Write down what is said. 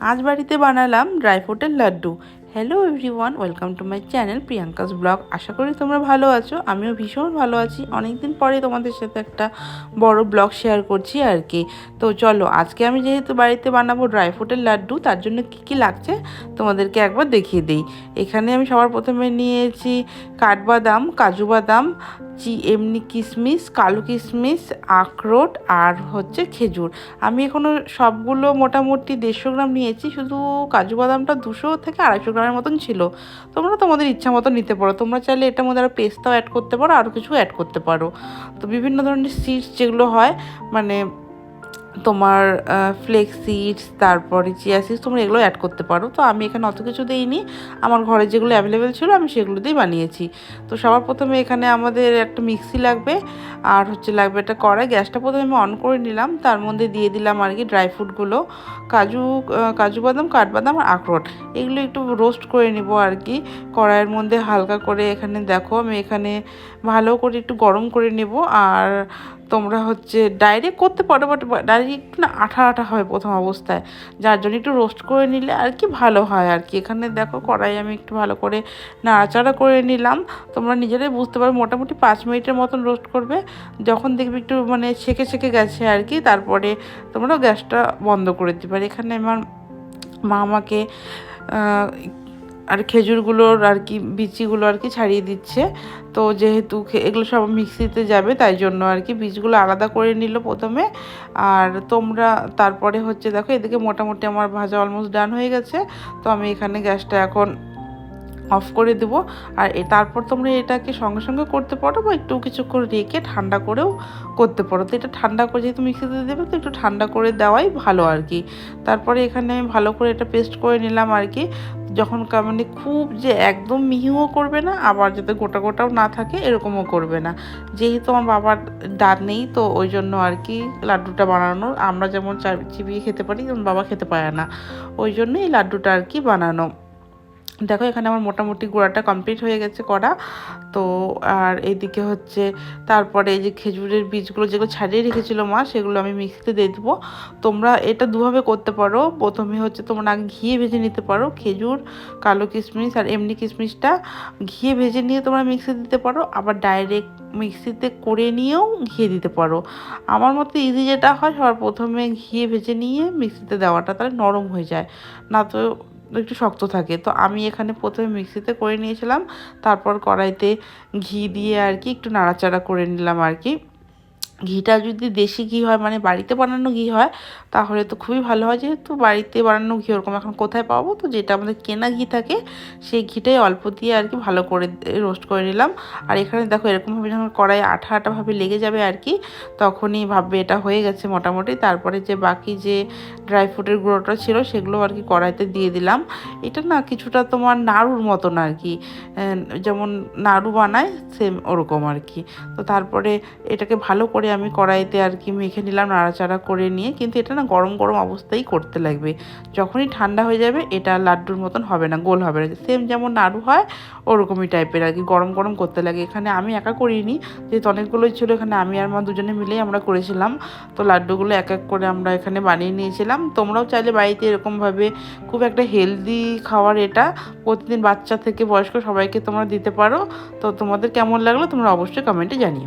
আজ বাড়িতে বানালাম ড্রাই ফ্রুটের laddu. Hello everyone welcome to my channel Priyanka's blog আশা করি তোমরা ভালো আছো, আমিও ভীষণ ভালো আছি। অনেকদিন পরে তোমাদের সাথে একটা বড় ব্লগ শেয়ার করছি আর কি। তো চলো, আজকে আমি যেহেতু বাড়িতে বানাবো ড্রাই ফ্রুটের লাড্ডু, তার জন্য কি কি লাগছে তোমাদেরকে একবার দেখিয়ে দিই। এখানে আমি সবার প্রথমে নিয়েছি কাঠবাদাম, কাজু বাদাম চি এমনি কিশমিশ কালো কিশমিশ আখরোট আর হচ্ছে খেজুর। আমি এখনও সবগুলো মোটামুটি দেড়শো গ্রাম নিয়েছি, শুধু কাজু বাদামটা দুশো থেকে আড়াইশো গ্রামের মতন ছিল। তোমরা তোমাদের ইচ্ছা মতো নিতে পারো। তোমরা চাইলে এটার মধ্যে আরও পেস্তাও অ্যাড করতে পারো আরও কিছু অ্যাড করতে পারো। তো বিভিন্ন ধরনের সিডস যেগুলো হয় মানে তোমার ফ্লেক্স সিডস তারপরে চিয়া সিডস তোমরা এগুলো অ্যাড করতে পারো। তো আমি এখানে অত কিছু দিইনি। আমার ঘরে যেগুলো অ্যাভেলেবেল ছিল, আমি সেগুলো দিয়েই বানিয়েছি। তো সবার প্রথমে এখানে আমাদের একটা মিক্সি লাগবে, আর হচ্ছে লাগবে একটা কড়াই। গ্যাসটা প্রথমে আমি অন করে নিলাম। তার মধ্যে দিয়ে দিলাম আর কি ড্রাই ফ্রুটগুলো কাজু কাজু বাদাম, কাঠবাদাম আর আখরোট। এগুলো একটু রোস্ট করে নিব আর কি। কড়াইয়ের মধ্যে হালকা করে এখানে দেখো, আমি এখানে ভালো করে একটু গরম করে নেব। আর তোমরা হচ্ছে ডাইরেক্ট করতে পারো বাট ডাইরেক্ট একটু না আঠা আঠা হয় প্রথম অবস্থায়। যার জন্য একটু রোস্ট করে নিলে আর কি ভালো হয় আর কি। এখানে দেখো কড়াই আমি একটু ভালো করে নাড়াচাড়া করে নিলাম। তোমরা নিজেরাই বুঝতে পারো, মোটামুটি পাঁচ মিনিটের মতন রোস্ট করবে। যখন দেখবে একটু মানে ছেঁকে ছেঁকে গেছে আর কি, তারপরে তোমরা গ্যাসটা বন্ধ করে দিতে পারো এখানে আমার মা আমাকে আর খেজুরগুলোর আর কি, বিচিগুলো আর কি ছাড়িয়ে দিচ্ছে। তো যেহেতু এগুলো সব মিক্সিতে যাবে, তাই জন্য আর কি বীজগুলো আলাদা করে নিল প্রথমে। আর তোমরা তারপরে হচ্ছে দেখো, এদিকে মোটামুটি আমার ভাজা অলমোস্ট ডান হয়ে গেছে। তো আমি এখানে গ্যাসটা এখন অফ করে দেব। আর তারপর তোমরা এটাকে সঙ্গে সঙ্গে করতে পারো বা একটু কিছুক্ষণ রেখে ঠান্ডা করেও করতে পারো। তো এটা ঠান্ডা করে, যেহেতু মিক্সিতে দেবে, তো একটু ঠান্ডা করে দেওয়াই ভালো আর কি। তারপরে এখানে আমি ভালো করে এটা পেস্ট করে নিলাম আর কি। যখন মানে খুব যে একদম মিহিও করবে না, আবার যাতে গোটা গোটাও না থাকে, এরকমও করবে না। যেহেতু আমার বাবার দাঁত নেই, তো ওই জন্য আর কি লাড্ডুটা বানানোর, আমরা যেমন চিবিয়ে খেতে পারি, তেমন বাবা খেতে পারে না। ওই জন্যই এই লাড্ডুটা আর কি বানানো। দেখো, এখানে আমার মোটামুটি গোড়াটা কমপ্লিট হয়ে গেছে করা। তো আর এইদিকে হচ্ছে, তারপরে এই যে খেজুরের বীজগুলো যেগুলো ছাড়িয়ে রেখেছিলো মা, সেগুলো আমি মিক্সিতে দিয়ে দেবো। তোমরা এটা দুভাবে করতে পারো। প্রথমে হচ্ছে তোমরা ঘিয়ে ভেজে নিতে পারো, খেজুর, কালো কিশমিশ আর এমনি কিশমিশটা ঘিয়ে ভেজে নিয়ে তোমরা মিক্সিতে দিতে পারো। আবার ডাইরেক্ট মিক্সিতে করে নিয়েও ঘিয়ে দিতে পারো। আমার মতে ইজি যেটা হয়, সবার প্রথমে ঘিয়ে ভেজে নিয়ে মিক্সিতে দেওয়াটা তাহলে নরম হয়ে যায়। না তো একটু শক্ত থাকে। তো আমি এখানে প্রথমে মিক্সিতে করে নিয়েছিলাম, তারপর কড়াইতে ঘি দিয়ে আর কি একটু নাড়াচাড়া করে নিলাম আর কি। ঘিটা যদি দেশি ঘি হয় মানে বাড়িতে বানানো ঘি হয়, তাহলে তো খুবই ভালো হয়। যেহেতু বাড়িতে বানানো ঘি ওরকম এখন কোথায় পাবো? তো যেটা আমাদের কেনা ঘি থাকে, সেই ঘিটাই অল্প দিয়ে আর কি ভালো করে রোস্ট করে নিলাম। আর এখানে দেখো এরকমভাবে যখন কড়াই আঠা আঠাভাবে লেগে যাবে আর কি, তখনই ভাববে এটা হয়ে গেছে মোটামুটি। তারপরে যে বাকি যে ড্রাই ফ্রুটের গুঁড়োটা ছিল, সেগুলো আর কি কড়াইতে দিয়ে দিলাম। এটা না কিছুটা তোমার নাড়ুর মতন আর কি যেমন নাড়ু বানায় সেম ওরকম আর কি। তো তারপরে এটাকে ভালো করে করে আমি কড়াইতে আর কি মেখে নিলাম, নাড়াচাড়া করে নিয়ে। কিন্তু এটা না গরম গরম অবস্থায় করতে লাগবে। যখনই ঠান্ডা হয়ে যাবে, এটা লাড্ডুর মতন হবে না, গোল হবে না। সেম যেমন নাড়ু হয়, ওরকমই টাইপের আর কি। গরম গরম করতে লাগে। এখানে আমি একা করিনি। যেহেতু অনেকগুলোই ছিল, এখানে আমি আর মা দুজনে মিলেই আমরা করেছিলাম। তো লাড্ডুগুলো এক এক করে আমরা এখানে বানিয়ে নিয়েছিলাম। তোমরাও চাইলে বাড়িতে এরকমভাবে খুব একটা হেলদি খাওয়ার এটা প্রতিদিন বাচ্চা থেকে বয়স্ক সবাইকে তোমরা দিতে পারো। তো তোমাদের কেমন লাগল তোমরা অবশ্যই কমেন্টে জানিও।